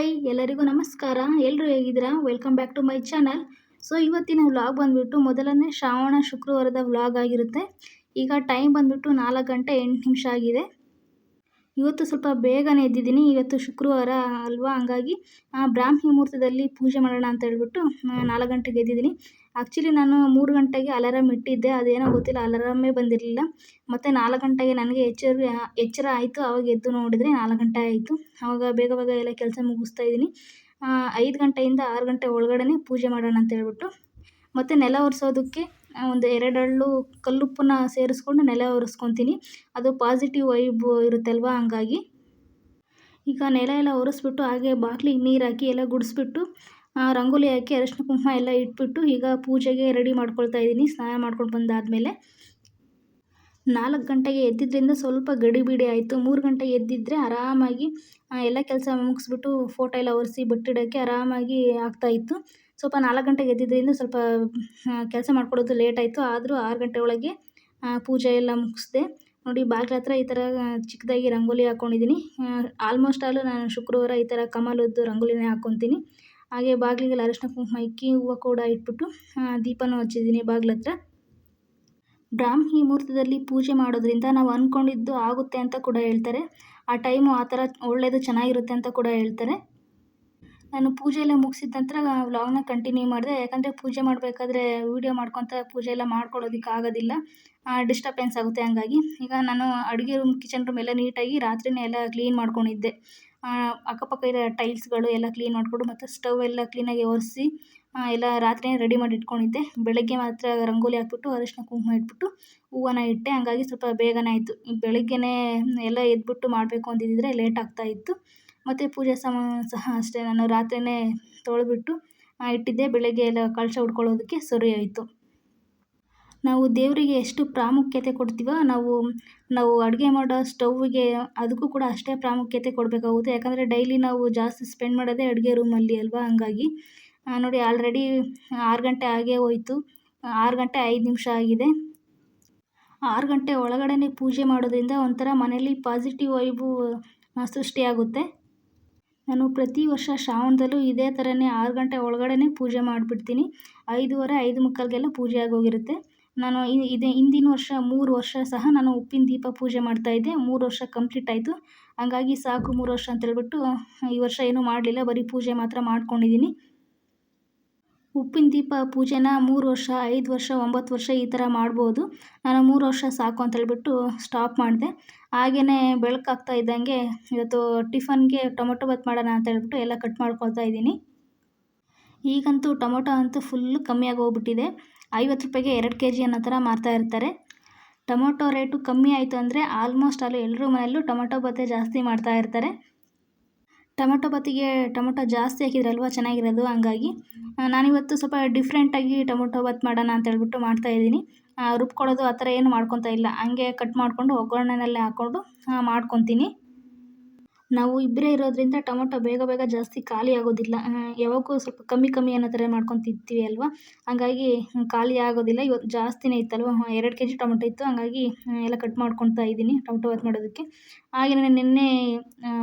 Hi, ಎಲ್ಲರಿಗೂ ನಮಸ್ಕಾರ. ಎಲ್ಲರೂ ಹೇಗಿದ್ದೀರಾ? Welcome back to my channel so ಇವತ್ತಿನ ವ್ಲಾಗ್ ಬಂದುಬಿಟ್ಟು ಮೊದಲನೇ ಶ್ರಾವಣ ಶುಕ್ರವಾರದ ವ್ಲಾಗ್ ಆಗಿರುತ್ತೆ. ಈಗ ಟೈಮ್ ಬಂದುಬಿಟ್ಟು ನಾಲ್ಕು ಗಂಟೆ ಎಂಟು ನಿಮಿಷ ಆಗಿದೆ. ಇವತ್ತು ಸ್ವಲ್ಪ ಬೇಗನೆ ಎದ್ದಿದ್ದೀನಿ. ಇವತ್ತು ಶುಕ್ರವಾರ ಅಲ್ವಾ? ಹಂಗಾಗಿ ಬ್ರಾಹ್ಮಿ ಮುಹೂರ್ತದಲ್ಲಿ ಪೂಜೆ ಮಾಡೋಣ ಅಂತ ಹೇಳ್ಬಿಟ್ಟು ನಾಲ್ಕು ಗಂಟೆಗೆ ಎದ್ದಿದ್ದೀನಿ. ಆ್ಯಕ್ಚುಲಿ ನಾನು ಮೂರು ಗಂಟೆಗೆ ಅಲಾರಾಮ್ ಇಟ್ಟಿದ್ದೆ. ಅದೇನೋ ಗೊತ್ತಿಲ್ಲ, ಅಲಾರಾಮೇ ಬಂದಿರಲಿಲ್ಲ. ಮತ್ತು ನಾಲ್ಕು ಗಂಟೆಗೆ ನನಗೆ ಎಚ್ಚರ ಎಚ್ಚರ ಆಯಿತು. ಆವಾಗ ಎದ್ದು ನೋಡಿದರೆ ನಾಲ್ಕು ಗಂಟೆ ಆಯಿತು. ಆವಾಗ ಬೇಗ ಬೇಗ ಎಲ್ಲ ಕೆಲಸ ಮುಗಿಸ್ತಾ ಇದ್ದೀನಿ. ಐದು ಗಂಟೆಯಿಂದ ಆರು ಗಂಟೆ ಒಳಗಡೆ ಪೂಜೆ ಮಾಡೋಣ ಅಂತ ಹೇಳ್ಬಿಟ್ಟು, ಮತ್ತು ನೆಲ ಒರೆಸೋದಕ್ಕೆ ಒಂದು ಎರಡಳ್ಳು ಕಲ್ಲುಪ್ಪನ್ನ ಸೇರಿಸ್ಕೊಂಡು ನೆಲ ಒರೆಸ್ಕೊತೀನಿ. ಅದು ಪಾಸಿಟಿವ್ ವೈಬ್ ಇರುತ್ತಲ್ವ? ಹಂಗಾಗಿ ಈಗ ನೆಲ ಎಲ್ಲ ಒರೆಸ್ಬಿಟ್ಟು ಹಾಗೆ ಬಾಗಿಲಿಗೆ ನೀರು ಹಾಕಿ ಎಲ್ಲ ಗುಡಿಸ್ಬಿಟ್ಟು ರಂಗೋಲಿ ಹಾಕಿ ಅರಿಶಿನ ಕುಂಕುಮ ಎಲ್ಲ ಇಟ್ಬಿಟ್ಟು ಈಗ ಪೂಜೆಗೆ ರೆಡಿ ಮಾಡ್ಕೊಳ್ತಾ ಇದ್ದೀನಿ. ಸ್ನಾನ ಮಾಡ್ಕೊಂಡು ಬಂದಾದಮೇಲೆ ನಾಲ್ಕು ಗಂಟೆಗೆ ಎದ್ದಿದ್ದರಿಂದ ಸ್ವಲ್ಪ ಗಡಿಬಿಡಿ ಆಯಿತು. ಮೂರು ಗಂಟೆಗೆ ಎದ್ದಿದ್ದರೆ ಆರಾಮಾಗಿ ಎಲ್ಲ ಕೆಲಸ ಮುಗಿಸ್ಬಿಟ್ಟು ಫೋಟೋ ಎಲ್ಲ ಒರೆಸಿ ಬಟ್ಟಿಡೋಕ್ಕೆ ಆರಾಮಾಗಿ ಆಗ್ತಾಯಿತ್ತು ಸ್ವಲ್ಪ ನಾಲ್ಕು ಗಂಟೆಗೆ ಎದ್ದಿದ್ದರಿಂದ ಸ್ವಲ್ಪ ಕೆಲಸ ಮಾಡ್ಕೊಡೋದು ಲೇಟ್ ಆಯಿತು. ಆದರೂ ಆರು ಗಂಟೆ ಒಳಗೆ ಪೂಜೆ ಎಲ್ಲ ಮುಗಿಸ್ದೆ. ನೋಡಿ, ಬಾಗಿಲ ಹತ್ರ ಈ ಥರ ಚಿಕ್ಕದಾಗಿ ರಂಗೋಲಿ ಹಾಕ್ಕೊಂಡಿದ್ದೀನಿ ಆಲ್ಮೋಸ್ಟ್ ಆಲು ನಾನು ಶುಕ್ರವಾರ ಈ ಥರ ಕಮಲದ್ದು ರಂಗೋಲಿನೇ ಹಾಕ್ಕೊತೀನಿ ಹಾಗೆ ಬಾಗಿಲಿಗೆ ಅರಿಶಿನ ಕುಂಕುಮ ಇಕ್ಕಿ ಹೂವು ಕೂಡ ಇಟ್ಬಿಟ್ಟು ದೀಪನೂ ಹಚ್ಚಿದ್ದೀನಿ ಬಾಗಿಲ ಹತ್ರ. ಬ್ರಾಹ್ಮಿ ಮುಹೂರ್ತದಲ್ಲಿ ಪೂಜೆ ಮಾಡೋದ್ರಿಂದ ನಾವು ಅಂದ್ಕೊಂಡಿದ್ದು ಆಗುತ್ತೆ ಅಂತ ಕೂಡ ಹೇಳ್ತಾರೆ. ಆ ಟೈಮು ಆ ಥರ ಒಳ್ಳೆಯದು ಚೆನ್ನಾಗಿರುತ್ತೆ ಅಂತ ಕೂಡ ಹೇಳ್ತಾರೆ. ನಾನು ಪೂಜೆ ಎಲ್ಲ ಮುಗಿಸಿದ ನಂತರ ವ್ಲಾಗ್ನ ಕಂಟಿನ್ಯೂ ಮಾಡಿದೆ. ಯಾಕಂದರೆ ಪೂಜೆ ಮಾಡಬೇಕಾದ್ರೆ ವೀಡಿಯೋ ಮಾಡ್ಕೊತ ಪೂಜೆ ಎಲ್ಲ ಮಾಡ್ಕೊಳ್ಳೋದಕ್ಕೆ ಆಗೋದಿಲ್ಲ. ಡಿಸ್ಟರ್ಬೆನ್ಸ್ ಆಗುತ್ತೆ ಹಂಗಾಗಿ. ಈಗ ನಾನು ಅಡುಗೆ ರೂಮ್ ಕಿಚನ್ ರೂಮ್ ಎಲ್ಲ ನೀಟಾಗಿ ರಾತ್ರಿನೇ ಎಲ್ಲ ಕ್ಲೀನ್ ಮಾಡ್ಕೊಂಡಿದ್ದೆ. ಅಕ್ಕಪಕ್ಕ ಇರೋ ಟೈಲ್ಸ್ಗಳು ಎಲ್ಲ ಕ್ಲೀನ್ ಮಾಡಿಕೊಂಡು ಮತ್ತು ಸ್ಟವ್ ಎಲ್ಲ ಕ್ಲೀನಾಗಿ ಒರೆಸಿ ಎಲ್ಲ ರಾತ್ರಿಯೇ ರೆಡಿ ಮಾಡಿ ಇಟ್ಕೊಂಡಿದ್ದೆ. ಬೆಳಗ್ಗೆ ಮಾತ್ರ ರಂಗೋಲಿ ಹಾಕ್ಬಿಟ್ಟು, ಅರಿಶಿನ ಕುಂಕುಮ ಇಟ್ಬಿಟ್ಟು ಹೂವನ್ನ ಇಟ್ಟೆ. ಹಂಗಾಗಿ ಸ್ವಲ್ಪ ಬೇಗನೆ ಆಯಿತು. ಬೆಳಗ್ಗೆನೇ ಎಲ್ಲ ಎದ್ಬಿಟ್ಟು ಮಾಡಬೇಕು ಅಂತಿದ್ದಿದ್ರೆ ಲೇಟ್ ಆಗ್ತಾಯಿತ್ತು ಮತ್ತು ಪೂಜೆ ಸಾಮಾನು ಸಹ ಅಷ್ಟೇ. ನಾನು ರಾತ್ರಿಯೇ ತೊಳೆದ್ಬಿಟ್ಟು ಇಟ್ಟಿದ್ದೆ. ಬೆಳಗ್ಗೆ ಎಲ್ಲ ಕಳಶ ಉಡ್ಕೊಳ್ಳೋದಕ್ಕೆ ಸರಿ ಆಯಿತು. ನಾವು ದೇವರಿಗೆ ಎಷ್ಟು ಪ್ರಾಮುಖ್ಯತೆ ಕೊಡ್ತೀವೋ, ನಾವು ನಾವು ಅಡುಗೆ ಮಾಡೋ ಸ್ಟವ್ವಿಗೆ ಅದಕ್ಕೂ ಕೂಡ ಅಷ್ಟೇ ಪ್ರಾಮುಖ್ಯತೆ ಕೊಡಬೇಕಾಗುತ್ತೆ. ಯಾಕಂದರೆ ಡೈಲಿ ನಾವು ಜಾಸ್ತಿ ಸ್ಪೆಂಡ್ ಮಾಡೋದೇ ಅಡುಗೆ ರೂಮಲ್ಲಿ ಅಲ್ವಾ? ಹಂಗಾಗಿ ನೋಡಿ, ಆಲ್ರೆಡಿ ಆರು ಗಂಟೆ ಆಗೇ ಹೋಯಿತು. ಆರು ಗಂಟೆ ಐದು ನಿಮಿಷ ಆಗಿದೆ. ಆರು ಗಂಟೆ ಒಳಗಡೆ ಪೂಜೆ ಮಾಡೋದ್ರಿಂದ ಒಂಥರ ಮನೇಲಿ ಪಾಸಿಟಿವ್ ವೈಬು ಸೃಷ್ಟಿಯಾಗುತ್ತೆ. ನಾನು ಪ್ರತಿ ವರ್ಷ ಶ್ರಾವಣದಲ್ಲೂ ಇದೇ ಥರನೇ ಆರು ಗಂಟೆ ಒಳಗಡೆ ಪೂಜೆ ಮಾಡಿಬಿಡ್ತೀನಿ. ಐದೂವರೆ, ಐದು ಮುಕ್ಕಾಲಿಗೆಲ್ಲ ಪೂಜೆ ಆಗೋಗಿರುತ್ತೆ ನಾನು ಇದೆ, ಹಿಂದಿನ ವರ್ಷ ಮೂರು ವರ್ಷ ಸಹ ನಾನು ಉಪ್ಪಿನ ದೀಪ ಪೂಜೆ ಮಾಡ್ತಾಯಿದ್ದೆ ಮೂರು ವರ್ಷ ಕಂಪ್ಲೀಟ್ ಆಯಿತು. ಹಂಗಾಗಿ ಸಾಕು ಮೂರು ವರ್ಷ ಅಂತೇಳ್ಬಿಟ್ಟು ಈ ವರ್ಷ ಏನೂ ಮಾಡಲಿಲ್ಲ. ಬರೀ ಪೂಜೆ ಮಾತ್ರ ಮಾಡ್ಕೊಂಡಿದ್ದೀನಿ. ಉಪ್ಪಿನ ದೀಪ ಪೂಜೆನ ಮೂರು ವರ್ಷ, ಐದು ವರ್ಷ, ಒಂಬತ್ತು ವರ್ಷ ಈ ಥರ ಮಾಡ್ಬೋದು. ನಾನು ಮೂರು ವರ್ಷ ಸಾಕು ಅಂತ ಹೇಳಿಬಿಟ್ಟು ಸ್ಟಾಪ್ ಮಾಡಿದೆ. ಹಾಗೆಯೇ ಬೆಳಕಾಗ್ತಾ ಇದ್ದಂಗೆ ಇವತ್ತು ಟಿಫನ್ಗೆ ಟೊಮೊಟೊ ಬಾತ್ ಮಾಡೋಣ ಅಂತ ಹೇಳ್ಬಿಟ್ಟು ಎಲ್ಲ ಕಟ್ ಮಾಡ್ಕೊಳ್ತಾ ಇದ್ದೀನಿ. ಈಗಂತೂ ಟೊಮೊಟೊ ಅಂತೂ ಫುಲ್ಲು ಕಮ್ಮಿಯಾಗಿ ಹೋಗ್ಬಿಟ್ಟಿದೆ ಐವತ್ತು ರೂಪಾಯಿಗೆ ಎರಡು ಕೆ ಜಿ ಅನ್ನೋ ಥರ ಮಾರ್ತಾ ಇರ್ತಾರೆ. ಟೊಮೊಟೊ ರೇಟು ಕಮ್ಮಿ ಆಯಿತು ಅಂದರೆ ಆಲ್ಮೋಸ್ಟ್ ಆಲ್ ಎಲ್ಲರೂ ಮನೆಯಲ್ಲೂ ಟೊಮೊಟೊ ಬಾತೆ ಜಾಸ್ತಿ ಮಾಡ್ತಾ ಇರ್ತಾರೆ. ಟೊಮೊಟೊ ಬತ್ತಿಗೆ ಟೊಮೊಟೊ ಜಾಸ್ತಿ ಹಾಕಿದ್ರಲ್ವ, ಚೆನ್ನಾಗಿರೋದು, ಹಂಗಾಗಿ ನಾನಿವತ್ತು ಸ್ವಲ್ಪ ಡಿಫ್ರೆಂಟಾಗಿ ಟೊಮೊಟೊ ಬಾತ್ ಮಾಡೋಣ ಅಂತ ಹೇಳ್ಬಿಟ್ಟು ಮಾಡ್ತಾಯಿದ್ದೀನಿ ರುಬ್ಕೊಳ್ಳೋದು ಆ ಥರ ಏನು ಮಾಡ್ಕೊತಾ ಇಲ್ಲ. ಹಂಗೆ ಕಟ್ ಮಾಡಿಕೊಂಡು ಒಗ್ಗರಣೆಯಲ್ಲೇ ಹಾಕ್ಕೊಂಡು ಮಾಡ್ಕೊತೀನಿ. ನಾವು ಇಬ್ಬರೇ ಇರೋದ್ರಿಂದ ಟೊಮೊಟೊ ಬೇಗ ಬೇಗ ಜಾಸ್ತಿ ಖಾಲಿ ಆಗೋದಿಲ್ಲ. ಯಾವಾಗೂ ಸ್ವಲ್ಪ ಕಮ್ಮಿ ಕಮ್ಮಿ ಅನ್ನೋ ಥರ ಮಾಡ್ಕೊಂಡು ತಿಂತೀವಿ ಅಲ್ವಾ? ಹಂಗಾಗಿ ಖಾಲಿ ಆಗೋದಿಲ್ಲ. ಇವತ್ತು ಜಾಸ್ತಿನೇ ಇತ್ತಲ್ವ? ಎರಡು ಕೆ ಜಿ ಟೊಮೊಟೊ ಇತ್ತು. ಹಂಗಾಗಿ ಎಲ್ಲ ಕಟ್ ಮಾಡ್ಕೊತಾ ಇದ್ದೀನಿ ಟೊಮೊಟೊ ಬಾತ್ ಮಾಡೋದಕ್ಕೆ. ಹಾಗೆಯೇ ನಿನ್ನೆ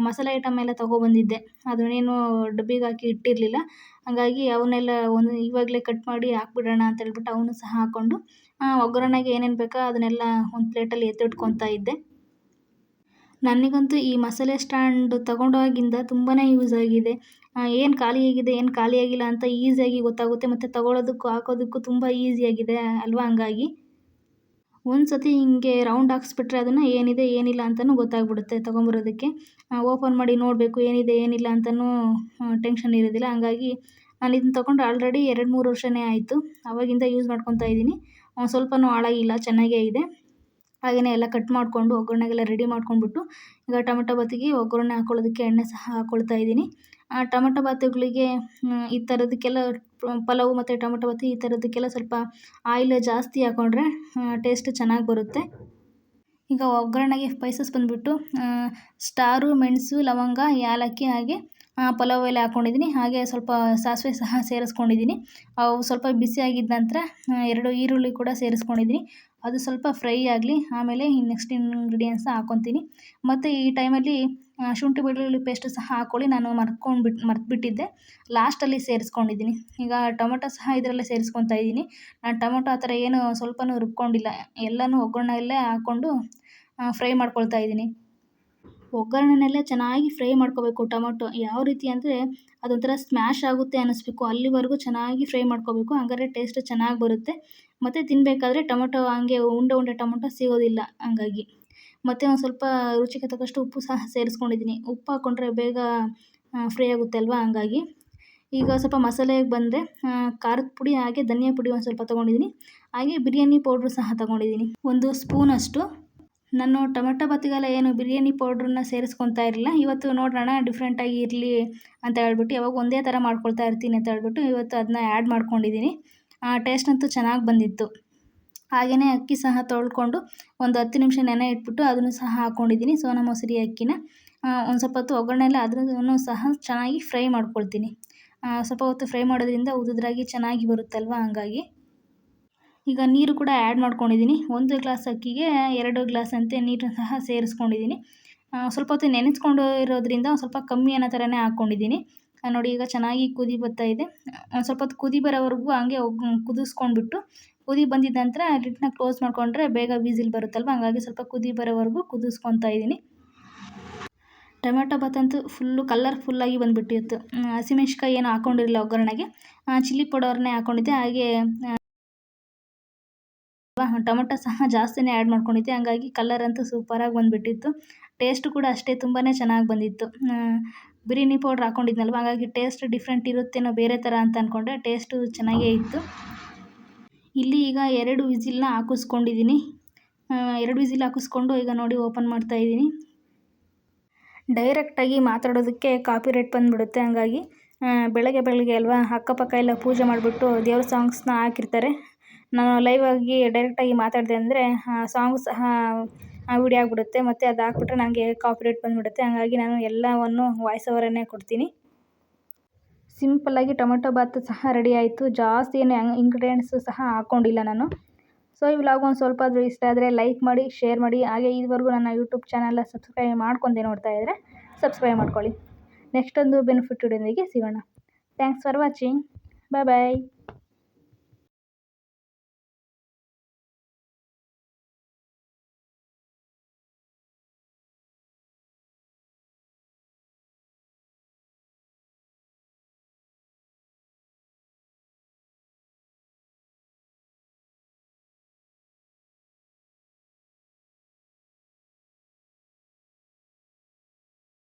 ಮಸಾಲೆ ಐಟಮ್ ಎಲ್ಲ ತೊಗೊಬಂದಿದ್ದೆ. ಅದನ್ನೇನು ಡಬ್ಬಿಗೆ ಹಾಕಿ ಇಟ್ಟಿರಲಿಲ್ಲ. ಹಾಗಾಗಿ ಅವನ್ನೆಲ್ಲ ಒಂದು ಇವಾಗಲೇ ಕಟ್ ಮಾಡಿ ಹಾಕ್ಬಿಡೋಣ ಅಂತ ಹೇಳ್ಬಿಟ್ಟು ಅವನು ಸಹ ಹಾಕ್ಕೊಂಡು ಒಗ್ಗರಣೆಗೆ ಏನೇನು ಬೇಕೋ ಅದನ್ನೆಲ್ಲ ಒಂದು ಪ್ಲೇಟಲ್ಲಿ ಎತ್ತಿಟ್ಕೊತಾ ಇದ್ದೆ. ನನಗಂತೂ ಈ ಮಸಾಲೆ ಸ್ಟ್ಯಾಂಡ್ ತಗೊಂಡಾಗಿಂದ ತುಂಬಾ ಯೂಸ್ ಆಗಿದೆ. ಏನು ಖಾಲಿಯಾಗಿದೆ ಏನು ಖಾಲಿಯಾಗಿಲ್ಲ ಅಂತ ಈಸಿಯಾಗಿ ಗೊತ್ತಾಗುತ್ತೆ, ಮತ್ತು ತಗೊಳ್ಳೋದಕ್ಕೂ ಹಾಕೋದಕ್ಕೂ ತುಂಬ ಈಸಿಯಾಗಿದೆ ಅಲ್ವಾ ಹಂಗಾಗಿ? ಒಂದು ಸತಿ ಹಿಂಗೆ ರೌಂಡ್ ಹಾಕ್ಸ್ಬಿಟ್ರೆ ಅದನ್ನು ಏನಿದೆ, ಏನಿಲ್ಲ ಅಂತಲೂ ಗೊತ್ತಾಗ್ಬಿಡುತ್ತೆ ತೊಗೊಂಬರೋದಕ್ಕೆ. ಓಪನ್ ಮಾಡಿ ನೋಡಬೇಕು, ಏನಿದೆ, ಏನಿಲ್ಲ ಅಂತಲೂ ಟೆನ್ಷನ್ ಇರೋದಿಲ್ಲ. ಹಂಗಾಗಿ ನಾನು ಇದನ್ನ ತೊಗೊಂಡು ಆಲ್ರೆಡಿ ಎರಡು ಮೂರು ವರ್ಷವೇ ಆಯಿತು. ಆವಾಗಿಂದ ಯೂಸ್ ಮಾಡ್ಕೊತಾ ಇದ್ದೀನಿ. ಸ್ವಲ್ಪವೂ ಹಾಳಾಗಿಲ್ಲ, ಚೆನ್ನಾಗೇ ಇದೆ. ಹಾಗೆಯೇ ಎಲ್ಲ ಕಟ್ ಮಾಡಿಕೊಂಡು ಒಗ್ಗರಣೆಗೆಲ್ಲ ರೆಡಿ ಮಾಡ್ಕೊಂಡ್ಬಿಟ್ಟು ಈಗ ಟೊಮೆಟೊ ಬಾತಿಗೆ ಒಗ್ಗರಣೆ ಹಾಕೊಳ್ಳೋದಕ್ಕೆ ಎಣ್ಣೆ ಸಹ ಹಾಕೊಳ್ತಾ ಇದ್ದೀನಿ. ಟೊಮೆಟೊ ಬಾತುಗಳಿಗೆ ಈ ಥರದಕ್ಕೆಲ್ಲ ಪಲಾವು ಮತ್ತು ಟೊಮೆಟೊ ಬಾತು ಈ ಥರದಕ್ಕೆಲ್ಲ ಸ್ವಲ್ಪ ಆಯಿಲ್ ಜಾಸ್ತಿ ಹಾಕೊಂಡ್ರೆ ಟೇಸ್ಟ್ ಚೆನ್ನಾಗಿ ಬರುತ್ತೆ. ಈಗ ಒಗ್ಗರಣೆಗೆ ಸ್ಪೈಸಸ್ ಬಂದುಬಿಟ್ಟು ಸ್ಟಾರು, ಮೆಣಸು, ಲವಂಗ ಏಲಕ್ಕಿ ಹಾಗೆ ಪಲಾವ್ ಎಲೆ ಹಾಕ್ಕೊಂಡಿದ್ದೀನಿ ಹಾಗೆ ಸ್ವಲ್ಪ ಸಾಸಿವೆ ಸಹ ಸೇರಿಸ್ಕೊಂಡಿದ್ದೀನಿ. ಅವು ಸ್ವಲ್ಪ ಬಿಸಿ ಆಗಿದ್ದ ನಂತರ ಎರಡು ಈರುಳ್ಳಿ ಕೂಡ ಸೇರಿಸ್ಕೊಂಡಿದ್ದೀನಿ. ಅದು ಸ್ವಲ್ಪ ಫ್ರೈ ಆಗಲಿ, ಆಮೇಲೆ ನೆಕ್ಸ್ಟ್ ಇಂಗ್ರೀಡಿಯೆಂಟ್ಸ್ನ ಹಾಕ್ಕೊತೀನಿ ಮತ್ತು ಈ ಟೈಮಲ್ಲಿ ಶುಂಠಿ ಬೆಳ್ಳುಳ್ಳಿ ಪೇಸ್ಟ್ ಸಹ ಹಾಕ್ಕೊಳ್ಳಿ ನಾನು ಮರ್ಕೊಂಡು ಬಿಟ್ಟು ಮರ್ತುಬಿಟ್ಟಿದ್ದೆ. ಲಾಸ್ಟಲ್ಲಿ ಸೇರಿಸ್ಕೊಂಡಿದ್ದೀನಿ. ಈಗ ಟೊಮೊಟೊ ಸಹ ಇದರಲ್ಲೇ ಸೇರಿಸ್ಕೊತಾ ಇದ್ದೀನಿ. ನಾನು ಟೊಮೊಟೊ ಆ ಥರ ಏನು ಸ್ವಲ್ಪನೂ ರುಬ್ಕೊಂಡಿಲ್ಲ. ಎಲ್ಲನೂ ಒಗ್ಗರಣೆಯಲ್ಲೇ ಹಾಕ್ಕೊಂಡು ಫ್ರೈ ಮಾಡ್ಕೊಳ್ತಾ ಇದ್ದೀನಿ. ಒಗ್ಗರಣೆಯಲ್ಲೇ ಚೆನ್ನಾಗಿ ಫ್ರೈ ಮಾಡ್ಕೋಬೇಕು ಟೊಮೊಟೊ. ಯಾವ ರೀತಿ ಅಂದರೆ, ಅದೊಂಥರ ಸ್ಮ್ಯಾಶ್ ಆಗುತ್ತೆ ಅನ್ನಿಸ್ಬೇಕು ಅಲ್ಲಿವರೆಗೂ ಚೆನ್ನಾಗಿ ಫ್ರೈ ಮಾಡ್ಕೋಬೇಕು. ಹಂಗಾದ್ರೆ ಟೇಸ್ಟ್ ಚೆನ್ನಾಗಿ ಬರುತ್ತೆ. ಮತ್ತು ತಿನ್ನಬೇಕಾದ್ರೆ ಟೊಮೊಟೊ ಹಂಗೆ ಉಂಡೆ ಉಂಡೆ ಟೊಮೊಟೊ ಸಿಗೋದಿಲ್ಲ ಹಂಗಾಗಿ. ಮತ್ತು ಒಂದು ಸ್ವಲ್ಪ ರುಚಿಗೆ ತಕ್ಕಷ್ಟು ಉಪ್ಪು ಸಹ ಸೇರಿಸ್ಕೊಂಡಿದ್ದೀನಿ. ಉಪ್ಪು ಹಾಕ್ಕೊಂಡ್ರೆ ಬೇಗ ಫ್ರೈ ಆಗುತ್ತೆ ಅಲ್ವಾ ಹಂಗಾಗಿ. ಈಗ ಸ್ವಲ್ಪ ಮಸಾಲೆಗೆ ಬಂದರೆ ಖಾರದ ಪುಡಿ ಹಾಗೆ ಧನಿಯಾ ಪುಡಿ ಒಂದು ಸ್ವಲ್ಪ ತೊಗೊಂಡಿದ್ದೀನಿ. ಹಾಗೆ ಬಿರಿಯಾನಿ ಪೌಡ್ರು ಸಹ ತೊಗೊಂಡಿದ್ದೀನಿ. ಒಂದು ಸ್ಪೂನಷ್ಟು ನಾನು ಟೊಮೆಟೊ ಬತ್ತಿಗೆಲ್ಲ ಏನು ಬಿರಿಯಾನಿ ಪೌಡ್ರನ್ನ ಸೇರಿಸ್ಕೊತಾ ಇರಲಿಲ್ಲ. ಇವತ್ತು ನೋಡೋಣ ಡಿಫ್ರೆಂಟಾಗಿ ಇರಲಿ ಅಂತ ಹೇಳ್ಬಿಟ್ಟು, ಯಾವಾಗ ಒಂದೇ ಥರ ಮಾಡ್ಕೊಳ್ತಾ ಇರ್ತೀನಿ ಅಂತ ಹೇಳ್ಬಿಟ್ಟು ಇವತ್ತು ಅದನ್ನ ಆ್ಯಡ್ ಮಾಡ್ಕೊಂಡಿದ್ದೀನಿ. ಟೇಸ್ಟ್ ಅಂತೂ ಚೆನ್ನಾಗಿ ಬಂದಿತ್ತು. ಹಾಗೆಯೇ ಅಕ್ಕಿ ಸಹ ತೊಳ್ಕೊಂಡು ಒಂದು ಹತ್ತು ನಿಮಿಷ ನೆನೆ ಇಟ್ಬಿಟ್ಟು ಅದನ್ನು ಸಹ ಹಾಕ್ಕೊಂಡಿದ್ದೀನಿ ಸೋನಾ ಮಸೂರಿ ಅಕ್ಕಿನ ಒಂದು ಸ್ವಲ್ಪ ಹೊತ್ತು ಒಗ್ಗರಣೆಲ್ಲ ಅದನ್ನು ಸಹ ಚೆನ್ನಾಗಿ ಫ್ರೈ ಮಾಡ್ಕೊಳ್ತೀನಿ. ಸ್ವಲ್ಪ ಹೊತ್ತು ಫ್ರೈ ಮಾಡೋದ್ರಿಂದ ಉದುದ್ರಾಗಿ ಚೆನ್ನಾಗಿ ಬರುತ್ತಲ್ವ ಹಂಗಾಗಿ. ಈಗ ನೀರು ಕೂಡ ಆ್ಯಡ್ ಮಾಡ್ಕೊಂಡಿದ್ದೀನಿ. ಒಂದು ಗ್ಲಾಸ್ ಅಕ್ಕಿಗೆ ಎರಡು ಗ್ಲಾಸ್ ಅಂತೆ ನೀರನ್ನು ಸಹ ಸೇರಿಸ್ಕೊಂಡಿದ್ದೀನಿ. ಸ್ವಲ್ಪ ಹೊತ್ತು ನೆನೆಸ್ಕೊಂಡು ಇರೋದ್ರಿಂದ ಸ್ವಲ್ಪ ಕಮ್ಮಿ ಅನ್ನೋ ಥರನೇ ಹಾಕ್ಕೊಂಡಿದ್ದೀನಿ ನೋಡಿ ಈಗ ಚೆನ್ನಾಗಿ ಕುದಿ ಬರ್ತಾ ಇದೆ. ಒಂದು ಸ್ವಲ್ಪ ಹೊತ್ತು ಕುದಿ ಬರೋವರೆಗೂ ಹಂಗೆ ಕುದಿಸ್ಕೊಂಡ್ಬಿಟ್ಟು ಕುದಿ ಬಂದಿದ್ದ ನಂತರ ಲಿಡ್ನ ಕ್ಲೋಸ್ ಮಾಡಿಕೊಂಡ್ರೆ ಬೇಗ ವಿಸಿಲ್ ಬರುತ್ತಲ್ವ? ಹಂಗಾಗಿ ಸ್ವಲ್ಪ ಕುದಿ ಬರೋವರೆಗೂ ಕುದಿಸ್ಕೊತಾ ಇದ್ದೀನಿ. ಟೊಮೆಟೊ ಬತ್ತಂತೂ ಫುಲ್ಲು ಫುಲ್ಲು ಕಲರ್ಫುಲ್ಲಾಗಿ ಬಂದುಬಿಟ್ಟಿತ್ತು. ಹಸಿಮೆಣ್ಸಿಕಾಯಿ ಏನು ಹಾಕ್ಕೊಂಡಿರಲಿಲ್ಲ ಒಗ್ಗರಣೆಗೆ. ಚಿಲ್ಲಿ ಪೌಡರ್ನೇ ಹಾಕ್ಕೊಂಡಿದ್ದೆ ಹಾಗೆ ಟೊಮೆಟೊ ಸಹ ಜಾಸ್ತಿನೇ ಆ್ಯಡ್ ಮಾಡ್ಕೊಂಡಿದ್ದೆ. ಹಂಗಾಗಿ ಕಲರ್ ಅಂತೂ ಸೂಪರಾಗಿ ಬಂದುಬಿಟ್ಟಿತ್ತು. ಟೇಸ್ಟ್ ಕೂಡ ಅಷ್ಟೇ ತುಂಬಾ ಚೆನ್ನಾಗಿ ಬಂದಿತ್ತು. ಬಿರಿಯಾನಿ ಪೌಡ್ರ್ ಹಾಕ್ಕೊಂಡಿದ್ನಲ್ವ ಹಾಗಾಗಿ ಟೇಸ್ಟ್ ಡಿಫ್ರೆಂಟ್ ಇರುತ್ತೇನೋ ಬೇರೆ ಥರ ಅಂತ ಅಂದ್ಕೊಂಡೆ ಟೇಸ್ಟು ಚೆನ್ನಾಗೇ ಇತ್ತು. ಇಲ್ಲಿ ಈಗ ಎರಡು ವಿಸಿಲ್ನ ಹಾಕಿಸ್ಕೊಂಡಿದ್ದೀನಿ. ಎರಡು ವಿಸಿಲ್ ಹಾಕಿಸ್ಕೊಂಡು ಈಗ ನೋಡಿ ಓಪನ್ ಮಾಡ್ತಾ ಇದ್ದೀನಿ. ಡೈರೆಕ್ಟಾಗಿ ಮಾತಾಡೋದಕ್ಕೆ ಕಾಪಿ ರೇಟ್ ಬಂದುಬಿಡುತ್ತೆ ಹಂಗಾಗಿ. ಬೆಳಗ್ಗೆ ಬೆಳಗ್ಗೆ ಅಲ್ವಾ, ಅಕ್ಕಪಕ್ಕ ಎಲ್ಲ ಪೂಜೆ ಮಾಡಿಬಿಟ್ಟು ದೇವ್ರ ಸಾಂಗ್ಸ್ನ ಹಾಕಿರ್ತಾರೆ. ನಾನು ಲೈವ್ ಆಗಿ ಡೈರೆಕ್ಟಾಗಿ ಮಾತಾಡಿದೆ ಅಂದರೆ ಸಾಂಗ್ ಸಹ ವಿಡಿಯೋ ಆಗಿಬಿಡುತ್ತೆ. ಮತ್ತು ಅದು ಹಾಕ್ಬಿಟ್ರೆ ನನಗೆ ಕಾಪಿರೇಟ್ ಬಂದುಬಿಡುತ್ತೆ. ಹಾಗಾಗಿ ನಾನು ಎಲ್ಲವನ್ನು ವಾಯ್ಸ್ ಓವರನ್ನೇ ಕೊಡ್ತೀನಿ. ಸಿಂಪಲ್ಲಾಗಿ ಟೊಮೆಟೊ ಬಾತ್ ಸಹ ರೆಡಿ ಆಯಿತು. ಜಾಸ್ತಿ ಏನು ಇಂಗ್ರೀಡಿಯೆಂಟ್ಸು ಸಹ ಹಾಕ್ಕೊಂಡಿಲ್ಲ ನಾನು. ಸೊ ಈ ವ್ಲಾಗ್ ಒಂದು ಸ್ವಲ್ಪ ಆದರೂ ಇಷ್ಟ ಆದರೆ ಲೈಕ್ ಮಾಡಿ ಶೇರ್ ಮಾಡಿ. ಹಾಗೆ ಇದುವರೆಗೂ ನನ್ನ ಯೂಟ್ಯೂಬ್ ಚಾನಲ್ನ ಸಬ್ಸ್ಕ್ರೈಬ್ ಮಾಡ್ಕೊಂಡೆ ನೋಡ್ತಾ ಇದ್ದರೆ ಸಬ್ಸ್ಕ್ರೈಬ್ ಮಾಡ್ಕೊಳ್ಳಿ. ನೆಕ್ಸ್ಟ್ ಒಂದು ಬೆನಿಫಿಟ್ ಇಡೋದಿಗೆ ಸಿಗೋಣ. Thanks for watching bye bye